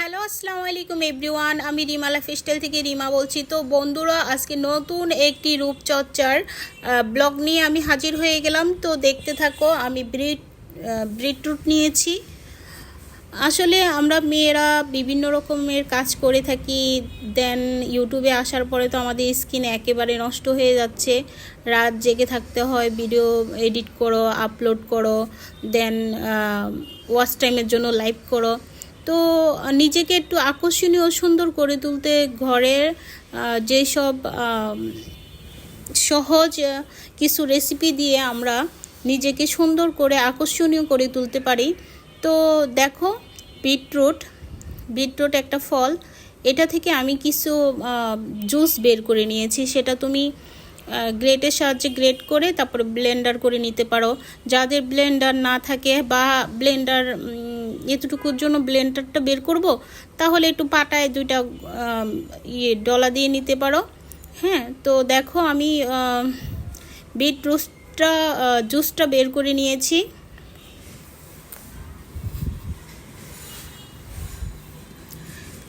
Hello, আসসালামু আলাইকুম everyone. আমি রিমা লাফিস্টাইল থেকে রিমা বলছি। তো বন্ধুরা, আজকে নতুন একটি রূপচর্চার ব্লগ নিয়ে আমি হাজির হয়ে গেলাম। তো দেখতে থাকো, আমি ব্রিড ব্রিড রুট নিয়েছি। আসলে আমরা মেয়েরা বিভিন্ন রকমের কাজ করে থাকি। দেন ইউটিউবে আসার পরে তো আমাদের স্কিন একেবারে নষ্ট হয়ে যাচ্ছে। রাত জেগে থাকতে হয়, ভিডিও এডিট করো, আপলোড করো, দেন ওয়াচ টাইমের জন্য লাইভ করো। তো নিজেকে একটু আকর্ষণীয় সুন্দর করে তুলতে ঘরের যেসব সহজ কিছু রেসিপি দিয়ে আমরা নিজেকে সুন্দর করে, আকর্ষণীয় করে তুলতে পারি। তো দেখো বিটরুট বিটরুট একটা ফল। এটা থেকে আমি কিছু জুস বের করে নিয়েছি। সেটা তুমি গ্রেটের সাহায্যে গ্রেট করে তারপরে ব্লেন্ডার করে নিতে পারো। যাদের ব্লেন্ডার না থাকে বা ব্লেন্ডার এতটুকুর জন্য ব্লেন্ডারটা বের করব, তাহলে একটু পাটায় দুইটা ইয়ে ডলা দিয়ে নিতে পারো। হ্যাঁ তো দেখো আমি বিট রুসটা জুসটা বের করে নিয়েছি।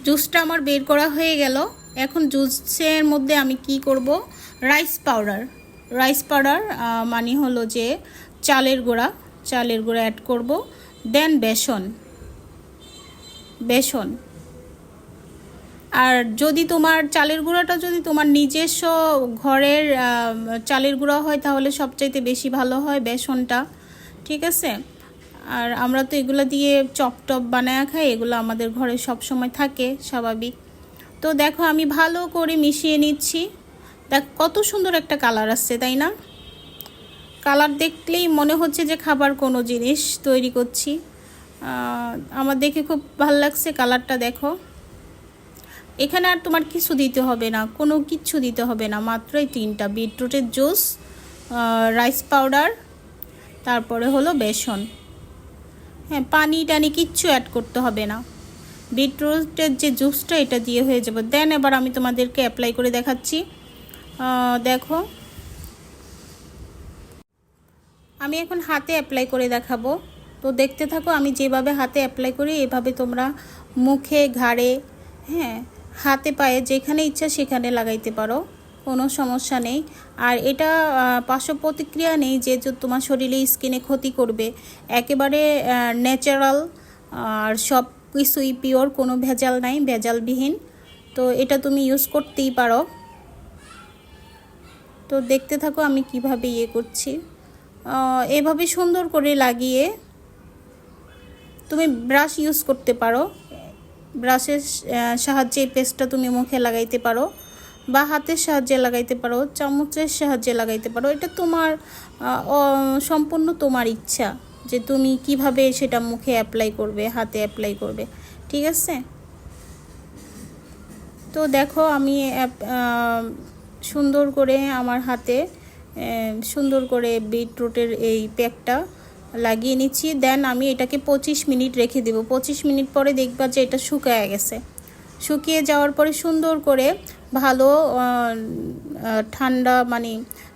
জুসটা আমার বের করা হয়ে গেল। এখন জুসের মধ্যে আমি কি করব? Rice powder. রাইস পাউডার মানে হলো যে চালের গুঁড়া চালের গুঁড়া অ্যাড করব। দেন বেসন। বেসন। আর যদি তোমার চালের গুঁড়াটা যদি তোমার নিজস্ব ঘরের চালের গুঁড়া হয় তাহলে সবচাইতে বেশি ভালো হয় বেসনটা, ঠিক আছে? আর আমরা তো এগুলো দিয়ে চপ টপ বানায় খাই, এগুলো আমাদের ঘরে সব সময় থাকে, স্বাভাবিক। তো দেখো আমি ভালো করে মিশিয়ে নিচ্ছি। দেখ কত সুন্দর একটা কালার আসছে, তাই না? কালার দেখলেই মনে হচ্ছে যে খাবার কোনো জিনিস তৈরি করছি। আমার দেখে খুব ভালো লাগছে কালারটা দেখো। এখানে আর তোমার কিছু দিতে হবে না, কোনো কিচ্ছু দিতে হবে না, মাত্রই তিনটা, বিটরুটের জুস রাইস পাউডার, তারপরে হলো বেসন। হ্যাঁ পানি টানি কিচ্ছু অ্যাড করতে হবে না। বিটরুটের যে জুসটা, এটা দিয়ে হয়ে যাবে। দেন এবার আমি তোমাদেরকে অ্যাপ্লাই করে দেখাচ্ছি। দেখো। আমি এখন হাতে অ্যাপ্লাই করে দেখাবো। তো দেখতে থাকো, আমি যেভাবে হাতে অ্যাপ্লাই করি, এভাবে তোমরা মুখে, ঘাড়ে হ্যাঁ হাতে, পায়ে, যেখানে ইচ্ছা সেখানে লাগাইতে পারো, কোনো সমস্যা নেই। আর এটা পার্শ্ব প্রতিক্রিয়া নেই যে তোমার শরীরে স্কিনে ক্ষতি করবে। একেবারে ন্যাচারাল আর সব কিছুই পিওর কোনো ভেজাল নাই, ভেজালবিহীন। তো এটা তুমি ইউজ করতেই পারো। তো দেখতে থাকো আমি কীভাবে ইয়ে করছি। এভাবে সুন্দর করে লাগিয়ে তুমি ব্রাশ ইউজ করতে পারো। ব্রাশের সাহায্যে এই পেস্টটা তুমি মুখে লাগাইতে পারো বা হাতের সাহায্যে লাগাইতে পারো, চামচের সাহায্যে লাগাইতে পারো। এটা তোমার সম্পূর্ণ তোমার ইচ্ছা যে তুমি কীভাবে সেটা মুখে অ্যাপ্লাই করবে, হাতে অ্যাপ্লাই করবে। ঠিক আছে? তো দেখো আমি সুন্দর করে আমার হাতে সুন্দর করে বিটরুটের এই প্যাকটা লাগিয়ে নিচ্ছি। দেন আমি এটাকে পঁচিশ মিনিট রেখে দেবো। পঁচিশ মিনিট পরে দেখবা যে এটা শুকায় গেছে। শুকিয়ে যাওয়ার পরে সুন্দর করে ভালো ঠান্ডা মানে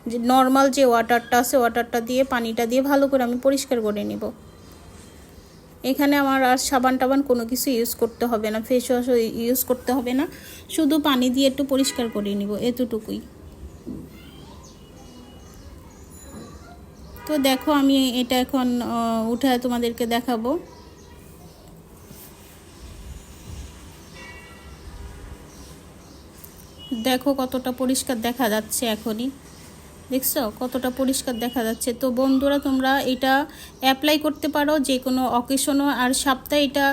যে নর্মাল যে ওয়াটারটা আছে ওয়াটারটা দিয়ে, পানিটা দিয়ে ভালো করে আমি পরিষ্কার করে নেব। এখানে আমার আর সাবান টাবান কোনো কিছু ইউজ করতে হবে না। ফেস ওয়াশও ইউজ করতে হবে না। শুধু পানি দিয়ে একটু পরিষ্কার করে নিব, এতটুকুই। তো দেখো আমি এটা এখন আহ, উঠে তোমাদেরকে দেখাবো। দেখো কতটা পরিষ্কার দেখা যাচ্ছে এখনই। দেখছ? কতটা পরিষ্কার দেখা যাচ্ছে। তো বন্ধুরা তোমরা এটা অ্যাপ্লাই করতে পারো যে কোনো অকেশনও আর সপ্তাহে এটা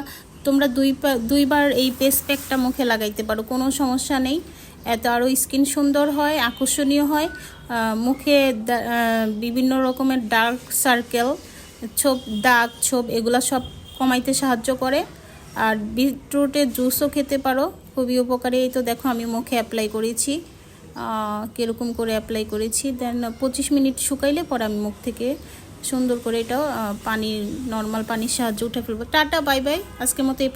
তোমরা দুই দুইবার এই পেস প্যাকটা মুখে লাগাইতে পারো। কোনো সমস্যা নেই। এত আরও স্কিন সুন্দর হয়, আকর্ষণীয় হয়। মুখে বিভিন্ন রকমের ডার্ক সার্কেল ছোপ, দাগ, ছোপ, এগুলো সব কমাইতে সাহায্য করে। আর বিটরুটের জুসও খেতে পারো, খুবই উপকারী। এই তো দেখো আমি মুখে অ্যাপ্লাই করেছি। কীরকম করে অ্যাপ্লাই করেছি। দেন পঁচিশ মিনিট শুকাইলে পরে আমি মুখ থেকে সুন্দর করে এটা পানির নর্মাল পানির সাহায্যে উঠে ফেলব। টাটা বাই বাই আজকের মতো এই।